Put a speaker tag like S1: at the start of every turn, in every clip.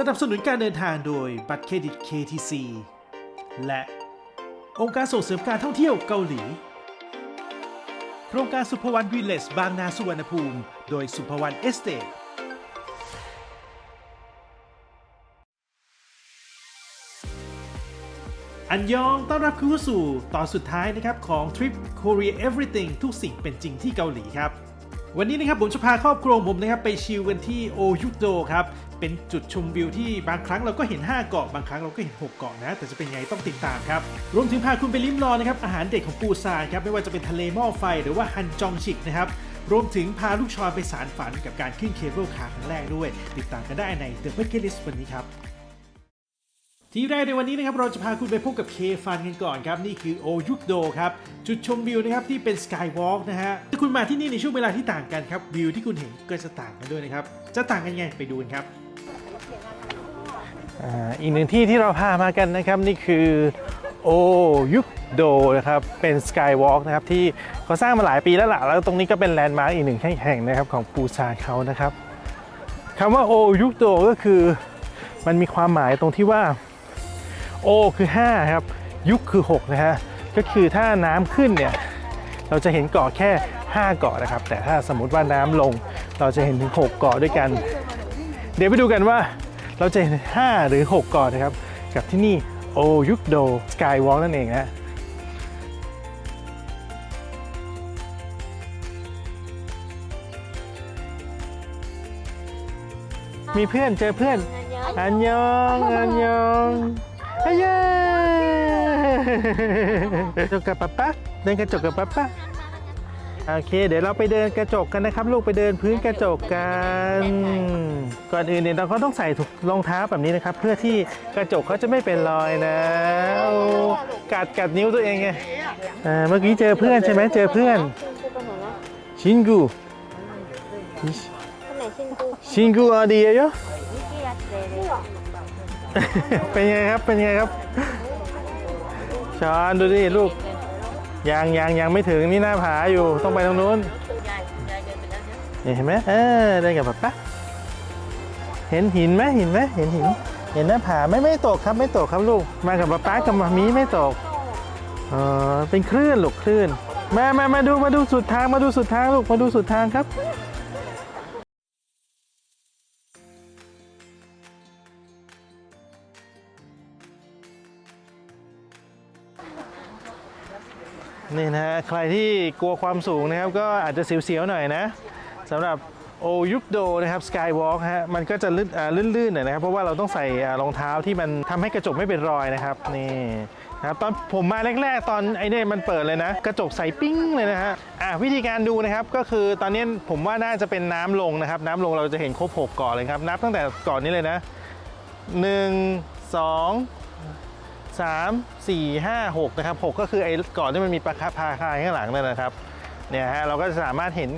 S1: สนับสนุนการเดินทางโดยบัตรเครดิต KTC และองค์การส่งเสริมการท่องเที่ยวเกาหลี โครงการสุภวรรณวิลเลจบางนาสุวรรณภูมิ โดยสุภวรรณเอสเตทอันยองต้อนรับคุณเข้สู่ตอนสุดท้ายนะครับของทริป Korea Everything ทุกสิ่งเป็นจริงที่เกาหลีครับ วันนี้นะครับผมจะพาครอบครัวผมนะครับไปชิลกันที่โอยุกโดครับ เป็นจุดชมวิวที่บางครั้งเราก็เห็น 5 เกาะบางครั้งเราก็เห็น 6 เกาะนะ แต่จะเป็นไงต้องติดตามครับ รวมถึงพาคุณไปลิ้มลองนะครับอาหารเด็ดของปูซานครับไม่ว่าจะเป็นทะเลหม้อไฟหรือว่าฮันจองชิกนะครับรวมถึงพาลูกชอยไปสารฝันกับการขึ้นเคเบิลคาร์ครั้งแรกด้วย ติดตามกันได้ใน The Bucket List วันนี้ครับที่แรกในวันนี้นะครับเราจะพาคุณไปพบกับเคฟันกันก่อนครับนี่คือโอยุกโดครับจุดชมวิวนะครับที่เป็นสกายวอล์กนะฮะถ้าคุณมาที่นี่ในช่วงเวลาที่ต่างกันครับวิวที่คุณเห็นก็จะต่างกันด้วยนะครับจะต่างกันยังไงไปดูกันครับ
S2: อีกหนึ่งที่ที่เราพามากันนะครับนี่คือโอยุกโดนะครับเป็นสกายวอล์กนะครับที่เขาสร้างมาหลายปีแล้วล่ะแล้วตรงนี้ก็เป็นแลนด์มาร์กอีกหนึ่งแห่งนะครับของปูซานเขานะครับคำว่าโอยุกโดก็คือมันมีความหมายตรงที่ว่าโอคือ5ครับยุคคือ6นะฮะก็คือถ้าน้ำขึ้นเนี่ยเราจะเห็นเกาะแค่ 5 เกาะนะครับ แต่ถ้าสมมติว่าน้ำลง เราจะเห็นถึง 6 เกาะด้วยกัน เดี๋ยวไปดูกันว่า เราจะเห็น 5 หรือ 6 ก่อนนะครับ กับที่นี่โอยุกโดสกายวอล์กนั่นเองฮะมีเพื่อนเจอเพื่อน อันยอง อันยองอันยองจกกับป๊าป๊าเดินกระจกกับป๊าป๊า โอเค เดี๋ยวเราไปเดินกระจกกันนะครับ ลูกไปเดินพื้นกระจกกัน ก่อนอื่นเนี่ยเราก็ต้องใส่ถุงรองเท้าแบบนี้นะครับ เพื่อที่กระจกเขาจะไม่เป็นรอยนะโอ้กัดกัดนิ้วตัวเองไงอ่าเมื่อกี้เจอเพื่อนใช่ไหมเจอเพื่อน ชินกู
S3: ไหนชินกู
S2: ชินกูอดีเยอะ
S3: เรเร
S2: เป็นไงครับเป็นไงครับชอนดูดิลูก ยังยังยังไม่ถึงนี่หน้าผาอยู่ต้องไปตรงนู้นนี่เห็นไหมเออเดินกับป๊าป๊าเห็นหินไหมเห็นไหมเห็นหิน เห็นหน้าผาไหม่ไม่ตกครับไม่ตกครับลูกมากับป๊าป๊ากับมามีไม่ตกเออเป็นคลื่นลูกคลื่นมามามาดูมาดูสุดทางมาดูสุดทางลูกมาดูสุดทางครับ นี่นะใครที่กลัวความสูงนะครับก็อาจจะเสียวๆหน่อยนะสำหรับโอยุกโดนะครับสกายวอล์กฮะมันก็จะลื่นลื่นๆหน่อยนะครับ เพราะว่าเราต้องใส่รองเท้าที่มันทำให้กระจกไม่เป็นรอยนะครับนี่นะครับตอนผมมาแรก ๆ ตอนไอ้นี่มันเปิดเลยนะ กระจกใสปิ้งเลยนะฮะอะวิธีการดูนะครับก็คือตอนนี้ผมว่าน่าจะเป็นน้ำลงนะครับ น้ำลงเราจะเห็นครบหกเกาะเลยครับ นับตั้งแต่ก่อนนี้เลยนะหนึ่ งสองสามสี่ห้าหกนะครับหกก็คือไอ้เกาะที่มันมีปลาคาพาคายข้างหลังนั่นนะครับเนี่ยฮะเราก็จะสามารถเห็น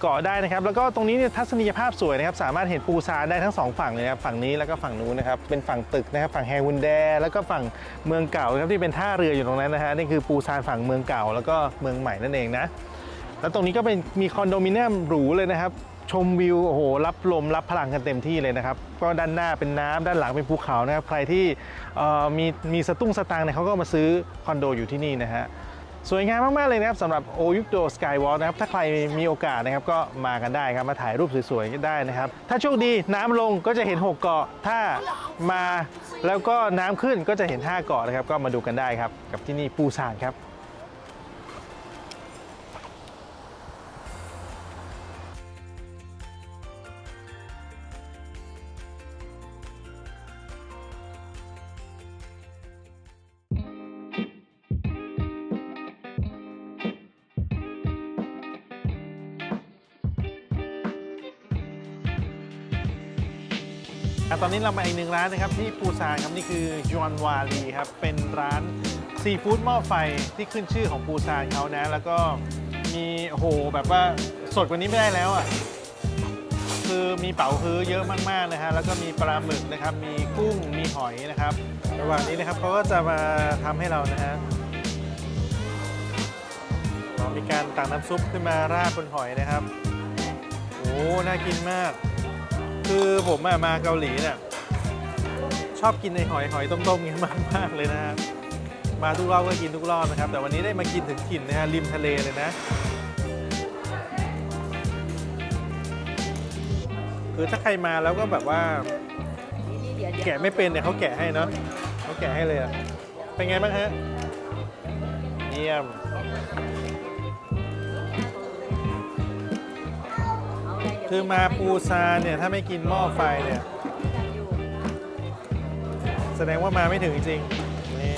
S2: เกาะได้นะครับ แล้วก็ตรงนี้เนี่ยทัศนียภาพสวยนะครับ สามารถเห็นปูซานได้ทั้งสองฝั่งเลยนะครับฝั่งนี้แล้วก็ฝั่งนู้นนะครับเป็นฝั่งตึกนะครับฝั่งแฮวุนแดแล้วก็ฝั่งเมืองเก่านะครับที่เป็นท่าเรืออยู่ตรงนั้นนะฮะนี่คือปูซานฝั่งเมืองเก่า แล้วก็เมืองใหม่นั่นเองนะแล้วตรงนี้ก็เป็นมีคอนโดมิเนียมหรูเลยนะครับ ชมวิวโอ้โหรับลมรับพลังกันเต็มที่เลยนะครับ ก็ด้านหน้าเป็นน้ำด้านหลังเป็นภูเขานะครับ ใครที่มีมีสตุ้งสตางค์เนี่ยเขาก็มาซื้อคอนโดอยู่ที่นี่นะฮะสวยงามมาก ๆ เลยนะครับสำหรับโอยุกโดสกายวอล์กนะครับ ถ้าใครมีโอกาสนะครับก็มากันได้ครับ มาถ่ายรูปสวย ๆ ก็ได้นะครับ ถ้าโชคดีน้ำลงก็จะเห็น 6 เกาะ ถ้ามาแล้วก็น้ำขึ้นก็จะเห็น 5 เกาะนะครับ ก็มาดูกันได้ครับ กับที่นี่ปูซานครับ อนนี้เรามาอีกหนึ่งร้านนะครับที่ปูซานครับนี่คือยวนวาลีครับเป็นร้านซีฟู้ดหม้อไฟที่ขึ้นชื่อของปูซานเขานะ แล้วก็มีโอ้โหแบบว่าสดกว่านี้ไม่ได้แล้วอะคือมีเป๋าฮื้อเยอะมากๆนะฮะแล้วก็มีปลาหมึกนะครับ มีกุ้งมีหอยนะครับ ระหว่างนี้นะครับเขาก็จะมาทำให้เรานะฮะมีการตักน้ำซุปขึ้นมาราดบนหอยนะครับโอ้น่ากินมาก คือผมอะมาเกาหลีเนี่ยชอบกินในหอยหอยต้มๆเงี้ยมากมากๆเลยนะฮะมาทุกรอบก็กินทุกรอบนะครับ แต่วันนี้ได้มากินถึงถิ่นนะฮะริมทะเลเลยนะ คือถ้าใครมาแล้วก็แบบว่า แกะไม่เป็นเนี่ยเขาแกะให้เนาะเขาแกะให้เลยอะเป็นไงบ้างฮะเยี่ยม คือมาปูซาเนี่ยถ้าไม่กินหม้อไฟเนี่ย แสดงว่ามาไม่ถึงจริงนี่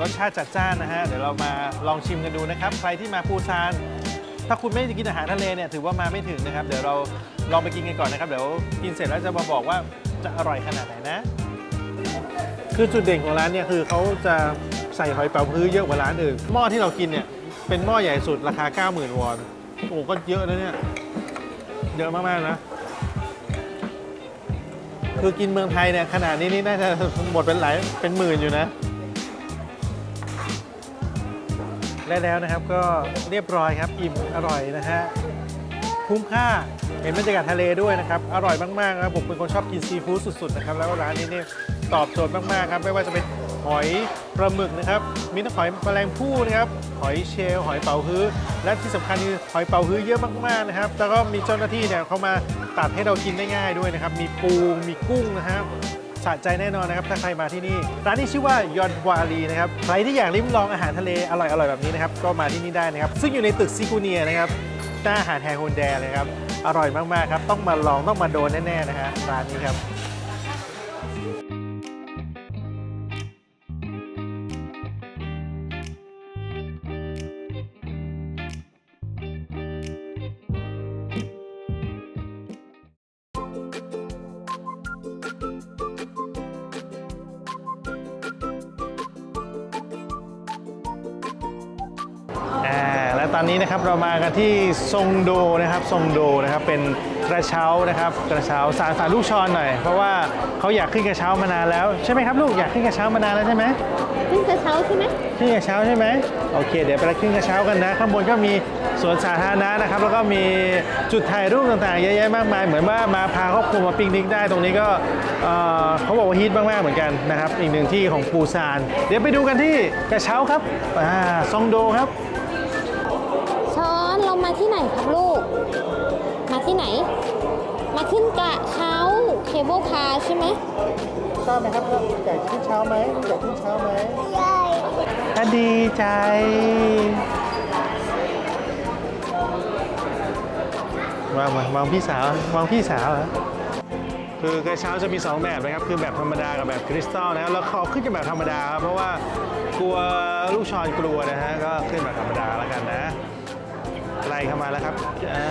S2: รสชาติจัดจ้านนะฮะ เดี๋ยวเรามาลองชิมกันดูนะครับ ใครที่มาปูซาน ถ้าคุณไม่ได้กินอาหารทะเลเนี่ยถือว่ามาไม่ถึงนะครับ เดี๋ยวเราลองไปกินกันก่อนนะครับ เดี๋ยวกินเสร็จแล้วจะมาบอกว่าจะอร่อยขนาดไหนนะ คือจุดเด่นของร้านเนี่ยคือเขาจะใส่หอยเป๋าฮื้อเยอะกว่าร้านอื่นหม้อที่เรากินเนี่ย เป็นหม้อใหญ่สุดราคา 90,000 วอน โอ้ก็เยอะนะเนี่ย เยอะมาก ๆ นะ คือกินเมืองไทยเนี่ย ขนาดนี้นี่น่าจะหมดเป็นหลาย เป็นหมื่นอยู่นะ และแล้วนะครับก็เรียบร้อยครับ อิ่มอร่อยนะฮะ คุ้มค่าเห็นบรรยากาศทะเลด้วยนะครับ อร่อยมากๆครับผมเป็นคนชอบกินซีฟู้ดสุด ๆ นะครับ แล้วร้านนี้เนี่ยตอบโจทย์มาก ๆ ครับ ไม่ว่าจะเป็น หอยปลาหมึกนะครับมีทั้งหอยแมลงภู่นะครับหอยเชลล์หอยเป๋าฮื้อ และที่สำคัญคือหอยเป๋าฮื้อเยอะมากๆนะครับ แล้วก็มีเจ้าหน้าที่เนี่ยเขามาตัดให้เรากินได้ง่ายด้วยนะครับ มีปูมีกุ้งนะครับสะใจแน่นอนนะครับ ถ้าใครมาที่นี่ ร้านนี้ชื่อว่ายอนวารีนะครับ ใครที่อยากลิ้มลองอาหารทะเลอร่อยๆแบบนี้นะครับ ก็มาที่นี่ได้นะครับ ซึ่งอยู่ในตึกซิกูเนียนะครับหน้าอาหารแฮฮนแดเลยครับ อร่อยมากๆครับ ต้องมาลองต้องมาโดนแน่ๆนะฮะร้านนี้ครับ นนี้นะครับเรามากันที่ซงโดนะครับซงโดนะครับเป็นกระเช้านะครับกระเช้าสารสารลูกชอนหน่อย เพราะว่าเขาอยากขึ้นกระเช้ามานานแล้วใช่ไหมครับลูกอยากขึ้นกระเช้ามานานแล้วใช่ไหม
S3: ขึ้นกระเช้าใช่ไหม
S2: ขึ้นกระเช้าใช่ไหมโอเค เดี๋ยวไปขึ้นกระเช้ากันนะ ข้างบนก็มีสวนสาธารณะนะครับ แล้วก็มีจุดถ่ายรูปต่างๆเยอะแยะมากมาย เหมือนว่ามาพาครอบครัวมาปิกนิกได้ตรงนี้ก็เอ่อเขาบอกว่าฮิตมากๆเหมือนกันนะครับอีกหนึ่งที่ของปูซาน เดี๋ยวไปดูกันที่กระเช้าครับอ่าซองโดครับ
S3: ช้อนเรา มาที่ไหนครับลูก มาที่ไหน มาขึ้นกระเช้าเคเบิลคาร์ใช่ไหม
S2: ชอบไหมครับอยากขึ้นเช้าไหมอยากขึ้นเช้าไหมถ้าดีใจมามามองพี่สาวมองพี่สาวเหรอคือกระเช้าจะมี 2 แบบนะครับ คือแบบธรรมดากับแบบคริสตัลนะครับแล้วขอขึ้นกับแบบธรรมดาครับเพราะว่ากลัวลูกชอนกลัวนะฮะก็ขึ้นแบบธรรมดาแล้วกันนะ ไล่เข้ามาแล้วครับอ่า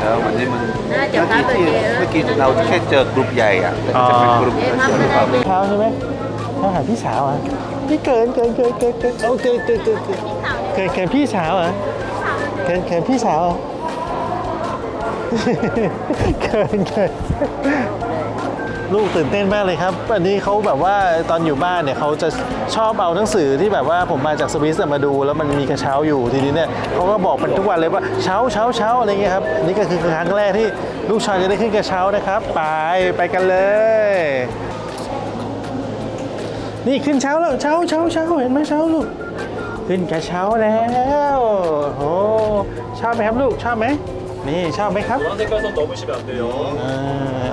S4: แล้ววันนี้มันเมื่อกี้ที่เมื่อกี้เราแค่เจอกลุ่มใหญ่อะแต่จะเป็นกลุ่มเล็กหรือเปล่า
S2: เช้าใช่ไหมเช้าหาพี่สาวอะพี่เกินเกินเกินเกินเกินเอาเกินเกินเกินเกินเกินเกินพี่สาวอะเกินเกินพี่สาวอะเกินเกิน ลูกตื่นเต้นมากเลยครับ อันนี้เขาแบบว่าตอนอยู่บ้านเนี่ยเขาจะชอบเอาหนังสือที่แบบว่าผมมาจากสวิสมาดู แล้วมันมีกระเช้าอยู่ทีนี้เนี่ยเขาก็บอกเป็นทุกวันเลยว่าเช้าเช้าเช้าอะไรเงี้ยครับนี่ก็คือครั้งแรกที่ลูกชายจะได้ขึ้นกระเช้านะครับ ไปไปกันเลย นี่ขึ้นเช้าแล้วเช้าเช้าเช้าเห็นไหมเช้าลูกขึ้นกระเช้าแล้วโอ้ชอบไหมครับลูกชอบไหมนี่ชอบไหมครับ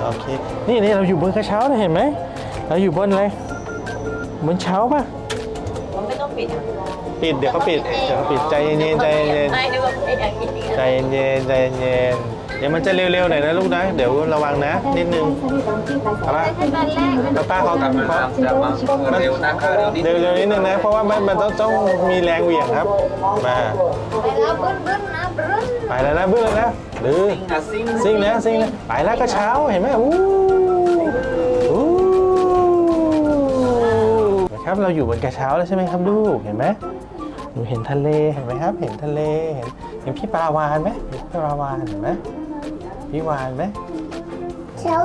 S2: โอเค นี่นี่เราอยู่บนกระเช้านะเห็นไหมเราอยู่บนอะไรบนเช้าป่ะไม่ต้องปิดปิดเดี๋ยวเขาปิดเดี๋ยวเขาปิดใจเย็นๆใจเย็นๆใจเย็นๆใจเย็นๆเดี๋ยวมันจะเร็วๆหน่อยนะลูกนะ เดี๋ยวระวังนะ นิดนึงเอาละแล้วป้าเขา
S4: ทำมัน
S2: เขา
S4: จะมาเร็วนะคะเร็วนิด
S2: เร็วๆนิดนึงนะ เพราะว่ามันมันต้องต้องมีแรงเหวี่ยงครับ มา
S3: ไปแล้วบึ้นบึ้นนะบึ้น
S2: ไปแล้วนะเบื้องแล้วนะหรือ
S4: อะซิ่ง
S2: ซิ่งนะซิ่งนะไปแล้วก็เช้าเห็นไหมอู้อู้นะครับเราอยู่บนกระเช้าแล้วใช่ไหมครับลูกเห็นไหมหนูเห็นทะเลเห็นไหมครับ เห็นทะเลเห็นเห็นพี่ปลาวานไหมเห็นพี่ปลาวานเห็นไหมพี่วานไหมเช้า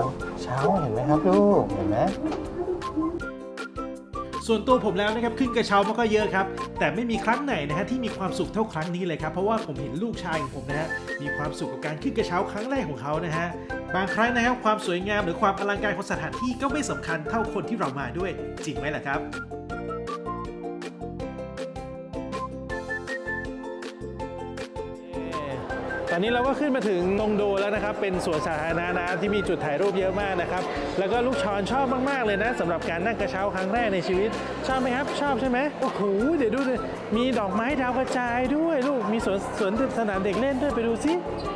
S2: เช้าเห็นไหมครับลูกเห็นไหม
S1: ส่วนตัวผมแล้วนะครับขึ้นกระเช้ามันก็เยอะครับ แต่ไม่มีครั้งไหนนะฮะที่มีความสุขเท่าครั้งนี้เลยครับ เพราะว่าผมเห็นลูกชายของผมนะฮะมีความสุขกับการขึ้นกระเช้าครั้งแรกของเขานะฮะบางครั้งนะครับความสวยงามหรือความอลังการของสถานที่ก็ไม่สำคัญเท่าคนที่เรามาด้วย จริงไหมล่ะครับ
S2: นนี้เราก็ขึ้นมาถึงตรงโดแล้วนะครับ เป็นสวนสาธารณะนะที่มีจุดถ่ายรูปเยอะมากนะครับ แล้วก็ลูกช้อนชอบมาก ๆ เลยนะสำหรับการนั่งกระเช้าครั้งแรกในชีวิต ชอบไหมครับ ชอบใช่ไหมโอ้โห เดี๋ยวดูเลยมีดอกไม้ดาวกระจายด้วยลูก มีสวนสวนสนามเด็กเล่นด้วยไปดูสิ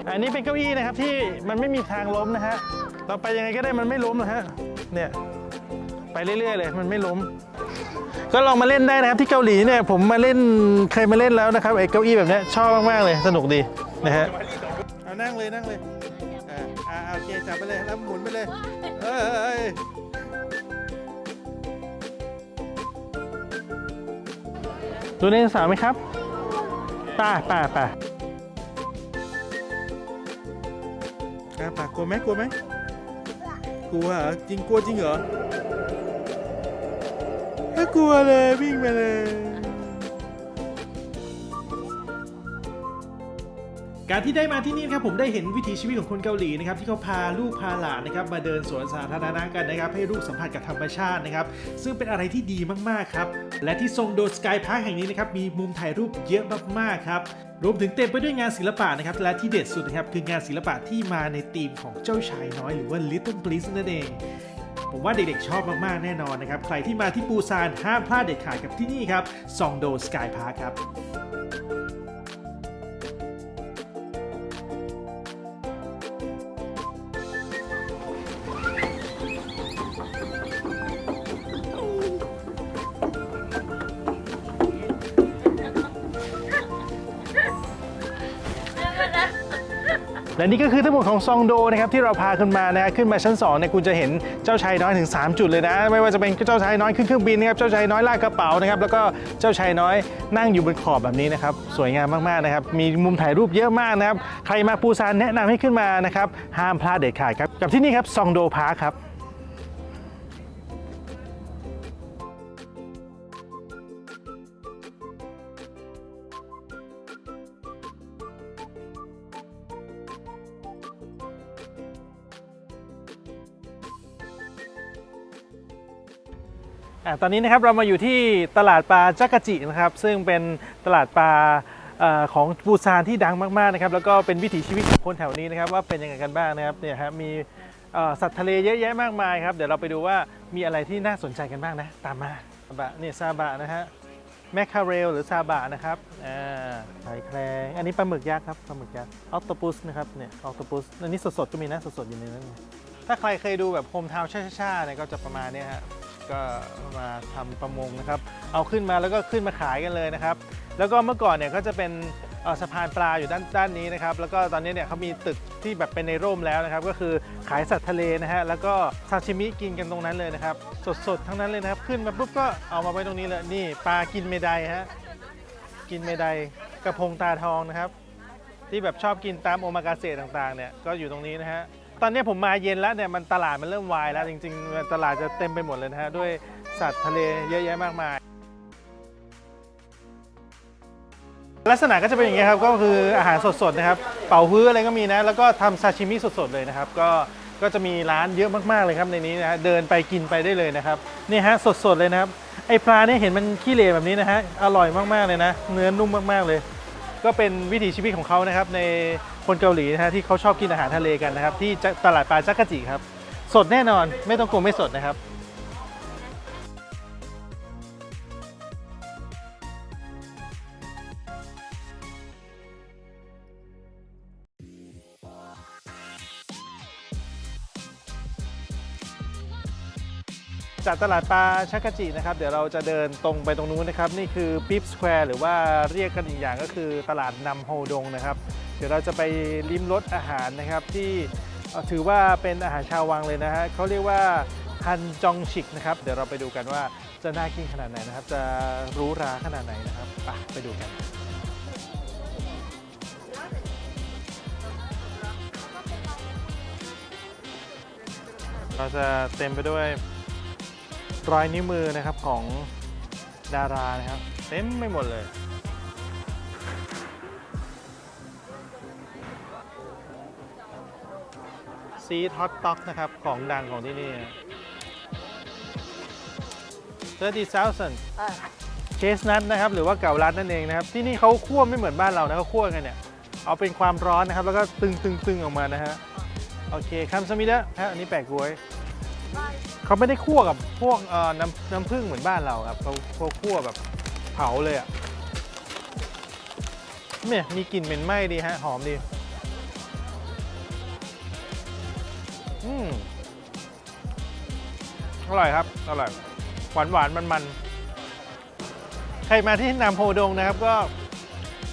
S2: อันนี้เป็นเก้าอี้นะครับที่มันไม่มีทางล้มนะฮะ เราไปยังไงก็ได้มันไม่ล้มนะฮะ เนี่ย ไปเรื่อย ๆ เลย มันไม่ล้ม ก็ลองมาเล่นได้นะครับที่เกาหลีเนี่ยผมมาเล่นเคยมาเล่นแล้วนะครับไอ้เก้าอี้แบบเนี้ยชอบมากๆเลยสนุกดีนะฮะเอานั่งเลยนั่งเลยอ่าอ่าโอเคจับไปเลยแล้วหมุนไปเลยเอ้ยเอ้ยดูในสาวไหมครับป่าป่าป่าอ่าป่ากลัวไหมกลัวไหมกลัวเหรอจริงกลัวจริงเหรอไม่ กลัวเลยวิ่งไปเลย
S1: การที่ได้มาที่นี่นะครับผมได้เห็นวิถีชีวิตของคนเกาหลีนะครับที่เขาพาลูกพาหลานนะครับมาเดินสวนสาธารณะกันนะครับให้ลูกสัมผัสกับธรรมชาตินะครับซึ่งเป็นอะไรที่ดีมากๆครับและที่ทรงโดสกายพาร์คแห่งนี้นะครับมีมุมถ่ายรูปเยอะมากๆครับรวมถึงเต็มไปด้วยงานศิลปะนะครับและที่เด็ดสุดนะครับคืองานศิลปะที่มาในธีมของเจ้าชายน้อยหรือว่า Little Prince นั่นเอง ผมว่าเด็กๆชอบมากๆแน่นอนนะครับ ใครที่มาที่ปูซานห้ามพลาดเด็ดขาดกับที่นี่ครับซองโดสกายพาร์คครับ
S2: และนี่ก็คือทั้งหมดของซองโดนะครับที่เราพาขึ้นมานะขึ้นมาชั้น2เนี่ยคุณจะเห็นเจ้าชายน้อยถึง 3 จุดเลยนะ ไม่ว่าจะเป็นเจ้าชายน้อยขึ้นเครื่องบินนะครับเจ้าชายน้อยลากกระเป๋านะครับแล้วก็เจ้าชายน้อยนั่งอยู่บนขอบแบบนี้นะครับสวยงามมากๆนะครับมีมุมถ่ายรูปเยอะมากนะครับใครมาปูซานแนะนำให้ขึ้นมานะครับห้ามพลาดเด็ดขาดครับกับที่นี่ครับซองโดพาร์คครับ ตอนนี้นะครับเรามาอยู่ที่ตลาดปลาจักรจินะครับ ซึ่งเป็นตลาดปลาอของปูซานที่ดังมากๆนะครับ แล้วก็เป็นวิถีชีวิตของคนแถวนี้นะครับ ว่าเป็นยังไงกันบ้างนะครับเนี่ยฮะมีสัตว์ทะเลเยอะแยะมากมายครับเดี๋ยวเราไปดูว่ามีอะไรที่น่าสนใจกันบ้างนะ ตามมาซาบะนี่ซาบะนะฮะแมคคาเรลหรือซาบะนะครับอ่าไข่แครงอันนี้ปลาหมึกยักษ์ครับปลาหมึกยักษ์ออคโตปัสนะครับเนี่ยออคโตปัสอันนี้สดๆก็มีนะสดๆอยู่ในนั้นถ้าใครเคยดูแบบโฮมทาวน์ช่าๆเนี่ยก็จะประมาณเนี้ยฮะ ก็มาทำประมงนะครับ เอาขึ้นมาแล้วก็ขึ้นมาขายกันเลยนะครับ แล้วก็เมื่อก่อนเนี่ยก็จะเป็นเอ่อสะพานปลาอยู่ด้านด้านนี้นะครับ แล้วก็ตอนนี้เนี่ยเขามีตึกที่แบบเป็นในร่มแล้วนะครับ ก็คือขายสัตว์ทะเลนะฮะแล้วก็ซาชิมิกินกันตรงนั้นเลยนะครับ สดๆทั้งนั้นเลยนะครับ ขึ้นมาปุ๊บก็เอามาไว้ตรงนี้เลยนี่ปลากินเมไดฮะกินเมไดกระพงตาทองนะครับ ที่แบบชอบกินตามโอมากาเสะต่างๆเนี่ยก็อยู่ตรงนี้นะฮะ ตอนนี้ผมมาเย็นแล้วเนี่ยมันตลาดมันเริ่มวายแล้ว จริงๆ ตลาดจะเต็มไปหมดเลยนะฮะด้วยสัตว์ทะเลเยอะแยะมากมาย ลักษณะก็จะเป็นอย่างนี้ยครับก็คืออาหารสดๆนะครับ เป่าฮื้ออะไรก็มีนะ แล้วก็ทำซาชิมิสดๆเลยนะครับ ก็ก็จะมีร้านเยอะมากๆเลยครับในนี้นะฮะเดินไปกินไปได้เลยนะครับนี่ฮะสดๆเลยนะครับไอปลาเนี่ยเห็นมันขี้เหร่แบบนี้นะฮะอร่อยมากๆเลยนะ เนื้อนุ่มมากๆเลย ก็เป็นวิถีชีวิตของเขานะครับใน คนเกาหลีนะฮะที่เขาชอบกินอาหารทะเลกันนะครับ ที่ตลาดปลาจักกะจิครับ สดแน่นอนไม่ต้องกลัวไม่สดนะครับ จากตลาดปลาชักกะจินะครับ เดี๋ยวเราจะเดินตรงไปตรงนู้นนะครับ นี่คือปิ๊บสแควร์หรือว่าเรียกกันอีกอย่างก็คือตลาดนำโฮดงนะครับ เดี๋ยวเราจะไปลิ้มรสอาหารนะครับ ที่ถือว่าเป็นอาหารชาววังเลยนะฮะเขาเรียกว่าฮันจองชิกนะครับ เดี๋ยวเราไปดูกันว่าจะน่ากินขนาดไหนนะครับ จะรู้ราขนาดไหนนะครับไปไปดูกันเราจะเต็มไปด้วย รอยนิ้วมือนะครับของดารานะครับ เต็มไม่หมดเลย ซีทอตต็อกนะครับ ของดังของที่นี่30,000เชสนัทนะครับ หรือว่าเก่ารัดนั่นเองนะครับ ที่นี่เขาคั่วไม่เหมือนบ้านเรานะเขาคั่วกันเนี่ย เอาเป็นความร้อนนะครับ แล้วก็ตึงตึงตึงออกมานะฮะ โอเคคัมสมิดะฮะอันนี้แปลกกล้วย เขาไม่ได้คั่วกับพวกเอ่อน้ำน้ำผึ้งเหมือนบ้านเราครับเขาเขาคั่วแบบเผาเลยอะเนี่ยมีกลิ่นเหม็นไหม้ดีฮะ หอมดีอืมอร่อยครับ อร่อย หวานหวานมันมันๆใครมาที่นามโพดงนะครับก็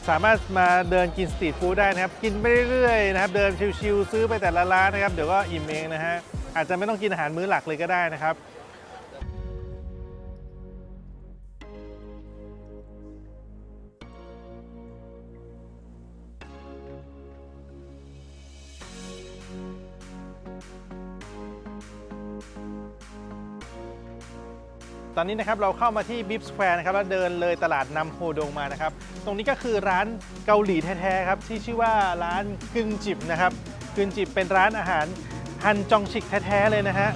S2: สามารถมาเดินกินสตรีทฟู้ดได้นะครับ กินไปเรื่อยๆนะครับ เดินชิวๆซื้อไปแต่ละร้านนะครับ เดี๋ยวก็อิ่มเองนะฮะ อาจจะไม่ต้องกินอาหารมื้อหลักเลยก็ได้นะครับตอนนี้นะครับเราเข้ามาที่บิฟสแควร์นะครับแล้วเดินเลยตลาดนำโฮดงมานะครับ ตรงนี้ก็คือร้านเกาหลีแท้ๆครับที่ชื่อว่าร้านกึนจิบนะครับกึนจิบเป็นร้านอาหาร ฮันจองชิกแท้ๆเลยนะฮะ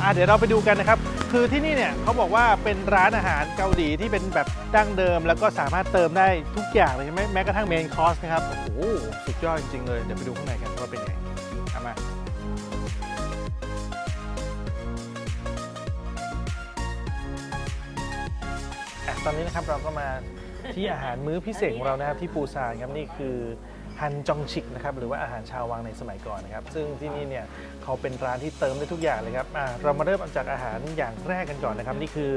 S2: อะเดี๋ยวเราไปดูกันนะครับ คือที่นี่เนี่ยเขาบอกว่าเป็นร้านอาหารเกาหลีที่เป็นแบบดั้งเดิม แล้วก็สามารถเติมได้ทุกอย่างเลยใช่ไหมแม้กระทั่งเมนคอร์สนะครับ โอ้โห สุดยอดจริงๆเลย เดี๋ยวไปดูข้างในกันว่าเป็นยังไงเอามาอะตอนนี้นะครับเราก็มาที่อาหารมื้อพิเศษของเรานะครับที่ปูซานครับนี่คือ ฮันจองชิกนะครับหรือว่าอาหารชาววังในสมัยก่อนนะครับซึ่งที่นี่เนี่ยเขาเป็นร้านที่เติมได้ทุกอย่างเลยครับเรามาเริ่มจากอาหารอย่างแรกกันก่อนนะครับนี่คือ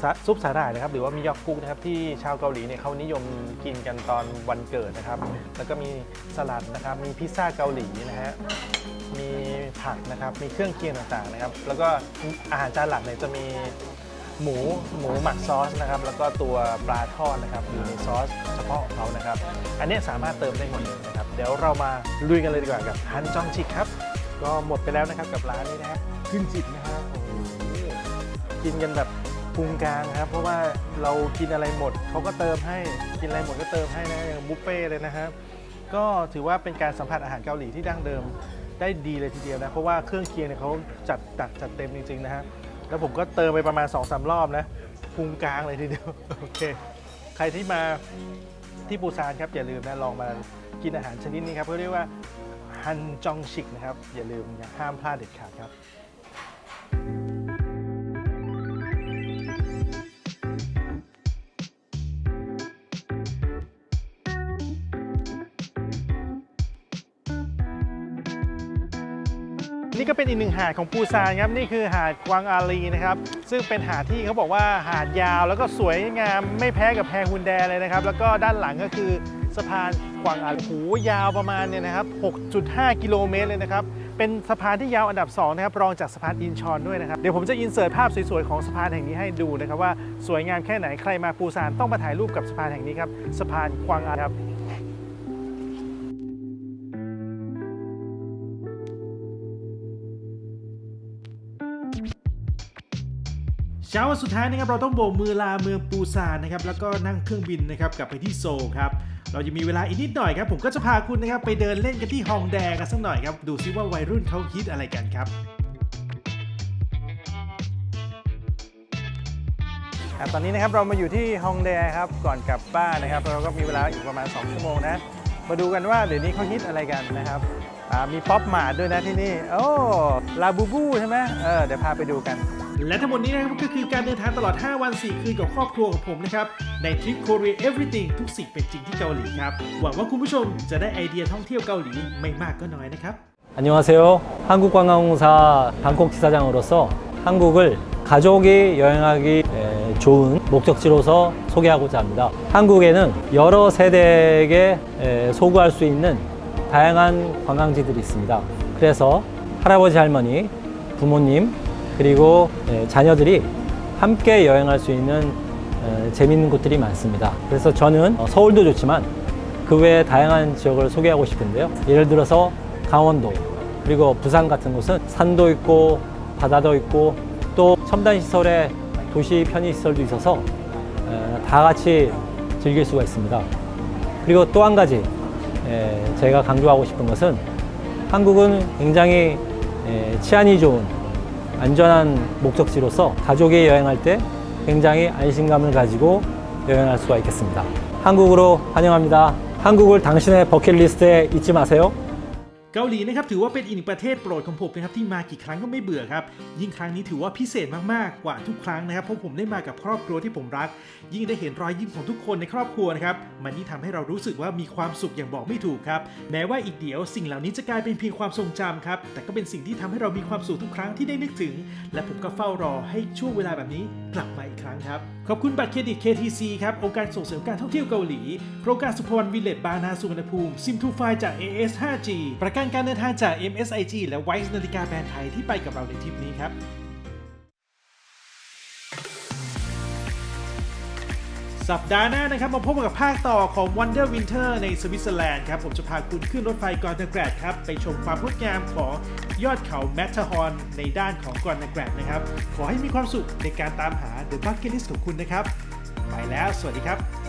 S2: ซะซุปสาหร่ายนะครับหรือว่ามิยอกกุกนะครับที่ชาวเกาหลีเนี่ยเขานิยมกินกันตอนวันเกิดนะครับแล้วก็มีสลัดนะครับมีพิซซ่าเกาหลีนะฮะมีผักนะครับมีเครื่องเคียงต่างๆนะครับแล้วก็อาหารจานหลักเนี่ยจะมี หมูหมูหมักซอสนะครับแล้วก็ตัวปลาทอดนะครับอยู่ในซอสเฉพาะของเขานะครับ อันนี้สามารถเติมได้หมดเลยนะครับ เดี๋ยวเรามาลุยกันเลยดีกว่ากับฮันจองจิกครับ ก็หมดไปแล้วนะครับกับร้านนี้นะครับขึ้นจิบนะครับโอ้โหกินกันแบบพุงกลางนะครับ เพราะว่าเรากินอะไรหมดเขาก็เติมให้กินอะไรหมดก็เติมให้นะอย่างบุฟเฟ่ต์เลยนะครับ ก็ถือว่าเป็นการสัมผัสอาหารเกาหลีที่ดั้งเดิมได้ดีเลยทีเดียวนะเพราะว่าเครื่องเคียงเนี่ยเขาจัดตักจัดเต็มจริงๆนะฮะ แล้วผมก็เติมไปประมาณ2อสรอบนะพุงกลางเลยทีเดียว โอเค ใครที่มาที่ปูซานครับ อย่าลืมนะ ลองมากินอาหารชนิดนี้ครับเขาเรียกว่าฮันจองชิกนะครับ อย่าลืมนะห้ามพลาดเด็ดขาดครับ นี่ก็เป็นอีกหนึ่งหาดของปูซานครับนี่คือหาดกวางอาลีนะครับซึ่งเป็นหาดที่เขาบอกว่าหาดยาวแล้วก็สวยงามไม่แพ้กับแพฮุนแดเลยนะครับแล้วก็ด้านหลังก็คือสะพานกวางอาลีโอ้ยาวประมาณเนี่ยนะครับ 6.5 กิโลเมตรเลยนะครับ เป็นสะพานที่ยาวอันดับ2นะครับรองจากสะพานอินชอนด้วยนะครับ เดี๋ยวผมจะอินเสิร์ตภาพสวยๆของสะพานแห่งนี้ให้ดูนะครับว่าสวยงามแค่ไหนใครมาปูซานต้องมาถ่ายรูปกับสะพานแห่งนี้ครับสะพานกวางอาลีครับ
S1: ช้าวันสุดท้ายนะครับเราต้องโบกมือลาเมืองปูซานนะครับแล้วก็นั่งเครื่องบินนะครับกลับไปที่โซลครับเรายังมีเวลาอีกนิดหน่อยครับผมก็จะพาคุณนะครับไปเดินเล่นกันที่ฮองแดกันสักหน่อยครับดูซิว่าวัยรุ่นเขาฮิตอะไรกันครับ
S2: อะตอนนี้นะครับเรามาอยู่ที่ฮองแดครับก่อนกลับบ้านนะครับ เราก็มีเวลาอีกประมาณ 2 ชั่วโมงนะ มาดูกันว่าเดี๋ยวนี้เขาฮิตอะไรกันนะครับอ่ามีป๊อปหมาด้วยนะที่นี่ โอ้ลาบูบูใช่ไหมเออเดี๋ยวพาไปดูกัน
S1: และทั้งหมดนี้นะครับก็คือการเดินทางตลอด 5 วัน 4 คืนกับครอบครัวของผมนะครับในทริป Korea Everything ทุกสิ่งเป็นจริงที่เกาหลีครับหวังว่าคุณผู้ชมจะได้ไอเดียท่องเที่ยวเกาหลีไม่มากก็น้อยนะครับ
S5: 안녕하세요. 한국관광공사 방콕 지사장으로서 한국을 가족이 여행하기 에, 좋은 목적지로서 소개하고자 합니다. 한국에는 여러 세대에게 에, 소구할 수 있는 다양한 관광지들이 있습니다. 그래서 할아버지 할머니, 부모님 그리고 에, 자녀들이 함께 여행할 수 있는 에, 재밌는 곳들이 많습니다. 그래서 저는 어, 서울도 좋지만 그 외에 다양한 지역을 소개하고 싶은데요. 예를 들어서 강원도 그리고 부산 같은 곳은 산도 있고 바다도 있고 또 첨단 시설의 도시 편의 시설도 있어서 에, 어, 다 같이 즐길 수가 있습니다. 그리고 또 한 가지 에, 제가 강조하고 싶은 것은 한국은 굉장히 에, 치안이 좋은 안전한 목적지로서 가족이 여행할 때 굉장히 안심감을 가지고 여행할 수가 있겠습니다. 한국으로 환영합니다. 한국을 당신의 버킷리스트에 잊지 마세요.
S2: เกาหลีนะครับถือว่าเป็นอีกหนึ่งประเทศโปรดของผมนะครับที่มากี่ครั้งก็ไม่เบื่อครับ ยิ่งครั้งนี้ถือว่าพิเศษมากๆกว่าทุกครั้งนะครับเพราะผมได้มากับครอบครัวที่ผมรัก ยิ่งได้เห็นรอยยิ้มของทุกคนในครอบครัวนะครับมันยิ่งทำให้เรารู้สึกว่ามีความสุขอย่างบอกไม่ถูกครับแม้ว่าอีกเดี๋ยวสิ่งเหล่านี้จะกลายเป็นเพียงความทรงจำครับแต่ก็เป็นสิ่งที่ทำให้เรามีความสุขทุกครั้งที่ได้นึกถึง และผมก็เฝ้ารอให้ช่วงเวลาแบบนี้กลับมาอีกครั้งครับขอบคุณบัตรเครดิต KTC ครับองค์การส่งเสริมการท่องเที่ยวเกาหลี โครงการสุพรรณวิลเลจบานาสุวรรณภูมิ ซิมทูไฟจาก AS 5G ประกันการเดินทางจาก MSIG และไวซ์นาฬิกาแบรนด์ไทยที่ไปกับเราในทริปนี้ครับ สัปดาห์หน้านะครับ มาพบกับภาคต่อของ Wonder Winter ในสวิตเซอร์แลนด์ครับ ผมจะพาคุณขึ้นรถไฟกอนเนแกรดครับ ไปชมความงดงามของยอดเขาแมทเทอร์ฮอนในด้านของกอนเนแกรดนะครับ ขอให้มีความสุขในการตามหา The Bucket List ของคุณนะครับ ไปแล้ว สวัสดีครับ